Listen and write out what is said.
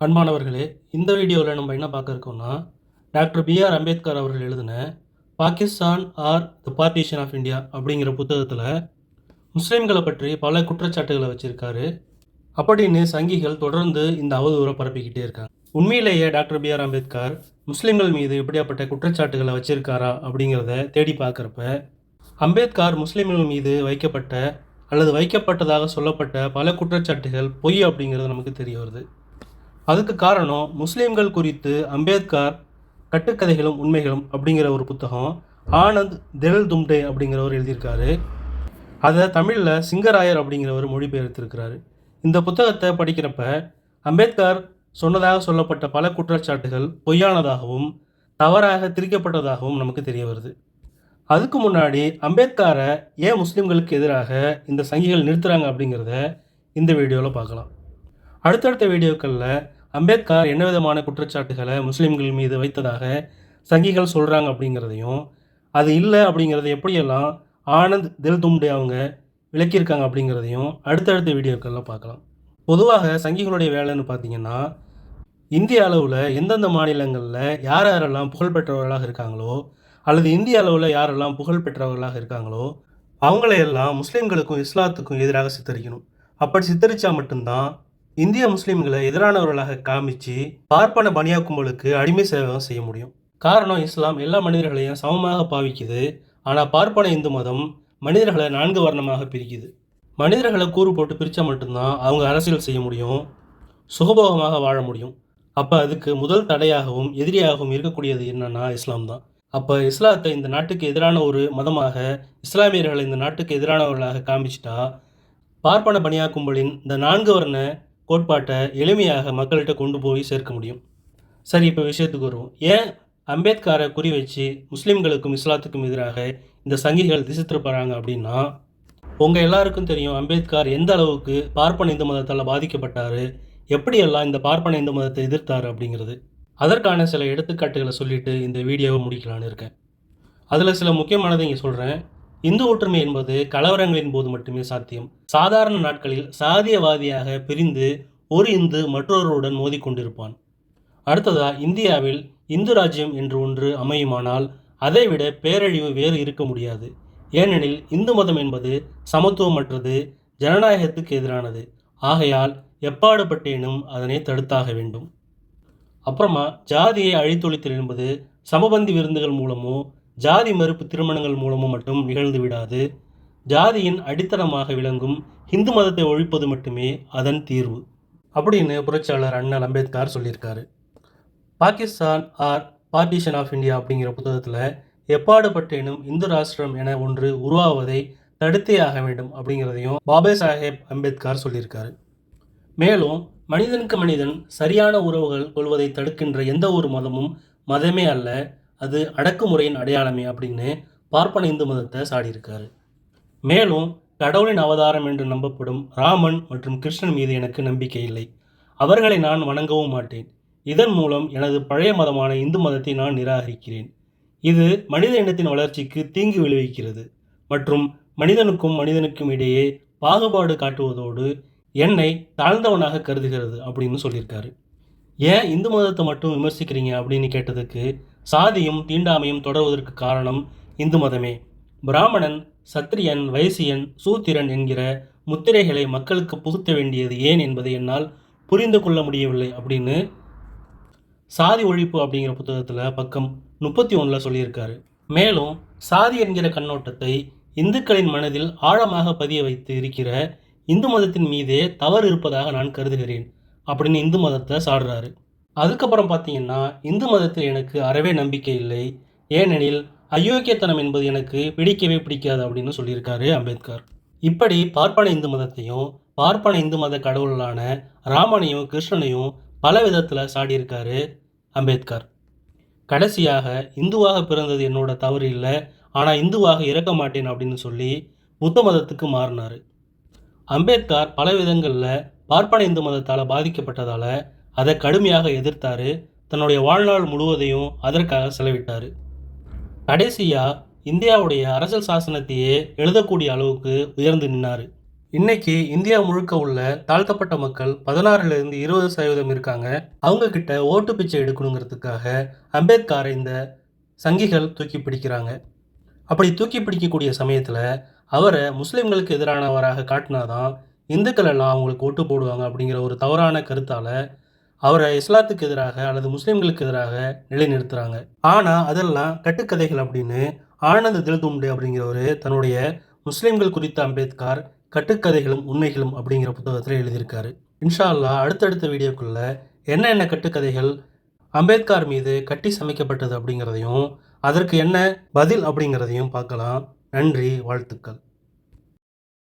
அன்பானவர்களே இந்த வீடியோவில் நம்ம என்ன பார்க்க இருக்கோம்னா டாக்டர் பிஆர் அம்பேத்கர் அவர்கள் எழுதின Pakistan or the partition of India அப்படிங்கிற புத்தகத்தில் முஸ்லீம்களை பற்றி பல குற்றச்சாட்டுகளை வச்சுருக்காரு. அப்படின்னு சங்கிகள் தொடர்ந்து இந்த அவதூறை பரப்பிக்கிட்டே இருக்காங்க. உண்மையிலேயே டாக்டர் பிஆர் அம்பேத்கர் முஸ்லீம்கள் மீது எப்படியாப்பட்ட குற்றச்சாட்டுகளை வச்சிருக்காரா அப்படிங்கிறத தேடி பார்க்குறப்ப அம்பேத்கர் முஸ்லீம்கள் மீது வைக்கப்பட்ட அல்லது வைக்கப்பட்டதாக சொல்லப்பட்ட பல குற்றச்சாட்டுகள் பொய் அப்படிங்கிறது நமக்கு தெரிய வருது. அதுக்கு காரணம் முஸ்லீம்கள் குறித்து அம்பேத்கர் கட்டுக்கதைகளும் உண்மைகளும் அப்படிங்கிற ஒரு புத்தகம் ஆனந்த் திரல் தும்டே அப்படிங்கிறவர் எழுதியிருக்காரு. அதை தமிழில் சிங்கராயர் அப்படிங்கிறவர் மொழிபெயர்த்திருக்கிறாரு. இந்த புத்தகத்தை படிக்கிறப்ப அம்பேத்கர் சொன்னதாக சொல்லப்பட்ட பல குற்றச்சாட்டுகள் பொய்யானதாகவும் தவறாக திரிக்கப்பட்டதாகவும் நமக்கு தெரிய வருது. அதுக்கு முன்னாடி அம்பேத்கரை ஏன் முஸ்லீம்களுக்கு எதிராக இந்த சங்கிகள் நிறுத்துறாங்க அப்படிங்கிறத இந்த வீடியோவில் பார்க்கலாம். அடுத்தடுத்த வீடியோக்களில் அம்பேத்கர் என்ன விதமான குற்றச்சாட்டுகளை முஸ்லீம்கள் மீது வைத்ததாக சங்கிகள் சொல்கிறாங்க அப்படிங்கிறதையும் அது இல்லை அப்படிங்கிறத எப்படியெல்லாம் ஆனந்த் தில் தும்டே அவங்க விளக்கியிருக்காங்க அப்படிங்கிறதையும் அடுத்தடுத்த வீடியோக்களில் பார்க்கலாம். பொதுவாக சங்கிகளுடைய வேலைன்னு பார்த்தீங்கன்னா இந்திய அளவில் எந்தெந்த மாநிலங்களில் யார் யாரெல்லாம் புகழ்பெற்றவர்களாக இருக்காங்களோ அல்லது இந்திய அளவில் யாரெல்லாம் புகழ்பெற்றவர்களாக இருக்காங்களோ அவங்களையெல்லாம் முஸ்லீம்களுக்கும் இஸ்லாத்துக்கும் எதிராக சித்தரிக்கணும். அப்படி சித்தரித்தா மட்டும்தான் இந்திய முஸ்லீம்களை எதிரானவர்களாக காமிச்சு பார்ப்பன பனியா கும்பலுக்கு அடிமை சேவகம் செய்ய முடியும். காரணம் இஸ்லாம் எல்லா மனிதர்களையும் சமமாக பாவிக்குது. ஆனால் பார்ப்பன இந்து மதம் மனிதர்களை நான்கு வர்ணமாக பிரிக்குது. மனிதர்களை கூறு போட்டு பிரித்தா மட்டும்தான் அவங்க அரசியல் செய்ய முடியும் சுகபோகமாக வாழ முடியும். அப்போ அதுக்கு முதல் தடையாகவும் எதிரியாகவும் இருக்கக்கூடியது என்னன்னா இஸ்லாம் தான். அப்போ இஸ்லாத்தை இந்த நாட்டுக்கு எதிரான ஒரு மதமாக இஸ்லாமியர்களை இந்த நாட்டுக்கு எதிரானவர்களாக காமிச்சிட்டா பார்ப்பன பனியா கும்பலின் இந்த நான்கு வர்ண கோட்பாட்டை எளிமையாக மக்கள்கிட்ட கொண்டு போய் சேர்க்க முடியும். சரி இப்போ விஷயத்துக்கு வருவோம். ஏன் அம்பேத்கரை குறி வச்சு முஸ்லீம்களுக்கும் இஸ்லாத்துக்கும் எதிராக இந்த சங்கிகள் திசை திருப்புறாங்க அப்படின்னா உங்கள் எல்லாருக்கும் தெரியும் அம்பேத்கர் எந்த அளவுக்கு பார்ப்பன இந்து மதத்தால் பாதிக்கப்பட்டார் எப்படியெல்லாம் இந்த பார்ப்பன இந்து மதத்தை எதிர்த்தார் அப்படிங்கிறது. அதற்கான சில எடுத்துக்காட்டுகளை சொல்லிட்டு இந்த வீடியோவை முடிக்கலான்னு இருக்கேன். அதில் சில முக்கியமானதை இங்கே சொல்கிறேன் இந்து ஒற்றுமை என்பது கலவரங்களின் போது மட்டுமே சாத்தியம். சாதாரண நாட்களில் சாதியவாதியாக பிரிந்து ஒரு இந்து மற்றொருவருடன் மோதிக்கொண்டிருப்பான். அடுத்ததா இந்தியாவில் இந்து ராஜ்யம் என்று ஒன்று அமையுமானால் அதைவிட பேரழிவு வேறு இருக்க முடியாது. ஏனெனில் இந்து மதம் என்பது சமத்துவமற்றது ஜனநாயகத்துக்கு எதிரானது. ஆகையால் எப்பாடுபட்டேனும் அதனை தடுத்தாக வேண்டும். அப்புறமா ஜாதியை அழித்தொழித்தல் என்பது சமபந்தி விருந்துகள் மூலமோ ஜாதி மறுப்பு திருமணங்கள் மூலமும் மட்டும் நிகழ்ந்து விடாது. ஜாதியின் அடித்தளமாக விளங்கும் இந்து மதத்தை ஒழிப்பது மட்டுமே அதன் தீர்வு. அப்படின்னு புரட்சியாளர் அண்ணல் அம்பேத்கர் சொல்லியிருக்காரு. Pakistan or partition of India அப்படிங்கிற புத்தகத்தில் எப்பாடுபட்டேனும் இந்து ராஷ்டிரம் என ஒன்று உருவாவதை தடுத்தே ஆக வேண்டும் அப்படிங்கிறதையும் பாபே சாஹேப் அம்பேத்கர் சொல்லியிருக்காரு. மேலும் மனிதனுக்கு மனிதன் சரியான உறவுகள் கொள்வதை தடுக்கின்ற எந்த ஒரு மதமும் மதமே அல்ல. அது அடக்குமுறையின் அடையாளமே அப்படின்னு பார்ப்பன இந்து மதத்தை சாடியிருக்காரு. மேலும் கடவுளின் அவதாரம் என்று நம்பப்படும் ராமன் மற்றும் கிருஷ்ணன் மீது எனக்கு நம்பிக்கை இல்லை. அவர்களை நான் வணங்கவும் மாட்டேன். இதன் மூலம் எனது பழைய மதமான இந்து மதத்தை நான் நிராகரிக்கிறேன். இது மனித இனத்தின் வளர்ச்சிக்கு தீங்கு விளைவிக்கிறது மற்றும் மனிதனுக்கும் மனிதனுக்கும் இடையே பாகுபாடு காட்டுவதோடு என்னை தாழ்ந்தவனாக கருதுகிறது அப்படின்னு சொல்லியிருக்காரு. ஏன் இந்து மதத்தை மட்டும் விமர்சிக்கிறீங்க அப்படின்னு கேட்டதுக்கு சாதியும் தீண்டாமையும் தொடர்வதற்கு காரணம் இந்து மதமே. பிராமணன் சத்திரியன் வைசியன் சூத்திரன் என்கிற முத்திரைகளை மக்களுக்கு புகுத்த வேண்டியது ஏன் என்பதை என்னால் புரிந்து கொள்ள முடியவில்லை அப்படின்னு சாதி ஒழிப்பு அப்படிங்கிற புத்தகத்தில் பக்கம் முப்பத்தி ஒன்றில் சொல்லியிருக்காரு. மேலும் சாதி என்கிற கண்ணோட்டத்தை இந்துக்களின் மனதில் ஆழமாக பதிய வைத்து இருக்கிற இந்து மதத்தின் மீதே தவறு இருப்பதாக நான் கருதுகிறேன் அப்படின்னு இந்து மதத்தை சாடுறாரு அதுக்கப்புறம் பார்த்தீங்கன்னா இந்து மதத்தில் எனக்கு அறவே நம்பிக்கை இல்லை. ஏனெனில் அயோக்கியத்தனம் என்பது எனக்கு பிடிக்கவே பிடிக்காது அப்படின்னு சொல்லியிருக்காரு அம்பேத்கர். இப்படி பார்ப்பன இந்து மதத்தையும் பார்ப்பன இந்து மத கடவுளான ராமனையும் கிருஷ்ணனையும் பல விதத்தில் சாடியிருக்காரு அம்பேத்கர். கடைசியாக இந்துவாக பிறந்தது என்னோட தவறு இல்லை ஆனால் இந்துவாக இறக்க மாட்டேன் அப்படின்னு சொல்லி புத்த மதத்துக்கு மாறினார். அம்பேத்கர் பல விதங்களில் பார்ப்பன இந்து மதத்தால் பாதிக்கப்பட்டதால் அதை கடுமையாக எதிர்த்தார். தன்னுடைய வாழ்நாள் முழுவதையும் அதற்காக செலவிட்டார். கடைசியாக இந்தியாவுடைய அரசியல் சாசனத்தையே எழுதக்கூடிய அளவுக்கு உயர்ந்து நின்னார். இன்னைக்கு இந்தியா முழுக்க உள்ள தாழ்த்தப்பட்ட மக்கள் பதினாறுலேருந்து இருபது சதவீதம் இருக்காங்க. அவங்க கிட்ட ஓட்டு பிச்சை எடுக்கணுங்கிறதுக்காக அம்பேத்கரை இந்த சங்கிகள் தூக்கி பிடிக்கிறாங்க. அப்படி தூக்கி பிடிக்கக்கூடிய சமயத்தில் அவரை முஸ்லீம்களுக்கு எதிரானவராக காட்டினாதான் இந்துக்கள் எல்லாம் அவங்களுக்கு ஓட்டு போடுவாங்க அப்படிங்கிற ஒரு தவறான கருத்தால் அவரை இஸ்லாத்துக்கு எதிராக அல்லது முஸ்லீம்களுக்கு எதிராக நிலைநிறுத்துறாங்க. ஆனால் அதெல்லாம் கட்டுக்கதைகள் அப்படின்னு ஆனந்த தில்தும்டே அப்படிங்கிறவர் தன்னுடைய முஸ்லீம்கள் குறித்த அம்பேத்கர் கட்டுக்கதைகளும் உண்மைகளும் அப்படிங்கிற புத்தகத்தில் எழுதியிருக்காரு. இன்ஷா அல்லாஹ் அடுத்தடுத்த வீடியோக்குள்ள என்னென்ன கட்டுக்கதைகள் அம்பேத்கர் மீது கட்டி சமைக்கப்பட்டது அப்படிங்கிறதையும் அதற்கு என்ன பதில் அப்படிங்கிறதையும் பார்க்கலாம். நன்றி வாழ்த்துக்கள்.